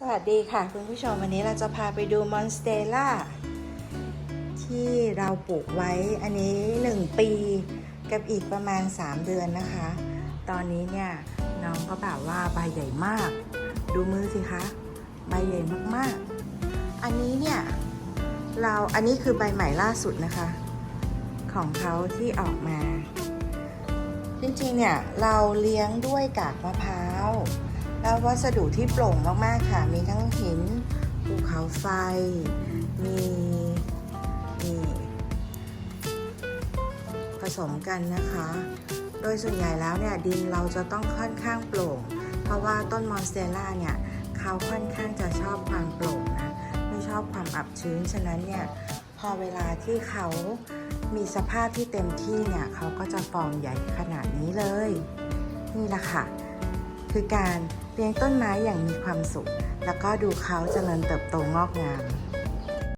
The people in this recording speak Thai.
สวัสดีค่ะคุณผู้ชมวันนี้เราจะพาไปดูมอนสเตล่าที่เราปลูกไว้อันนี้ 1 ปีกับอีกประมาณ 3 เดือนนะคะ ตอนนี้เนี่ยน้องก็แบบว่าใบใหญ่มาก ดูมือสิคะใบใหญ่มากๆ อันนี้เนี่ยเราอันนี้คือใบใหม่ล่าสุดนะคะ ของเขาที่ออกมา จริงๆเนี่ยเราเลี้ยงด้วยกากมะพร้าว แล้ววัสดุที่โปร่งมากๆค่ะ มีทั้งหินภูเขาไฟ มีนี่ผสมกันนะคะ โดยส่วนใหญ่แล้วเนี่ยดินเราจะต้องค่อนข้างโปร่ง เพราะว่าต้นมอนสเตล่าเนี่ยเขาค่อนข้างจะชอบความโปร่งนะ ไม่ชอบความอับชื้น ฉะนั้นเนี่ยพอเวลาที่เขามีสภาพที่เต็มที่เนี่ยเขาก็จะฟอร์มใหญ่ขนาดนี้เลย นี่แหละค่ะ คือการ เลี้ยงต้นไม้อย่างมีความสุข แล้วก็ดูเขาเจริญเติบโตงอกงาม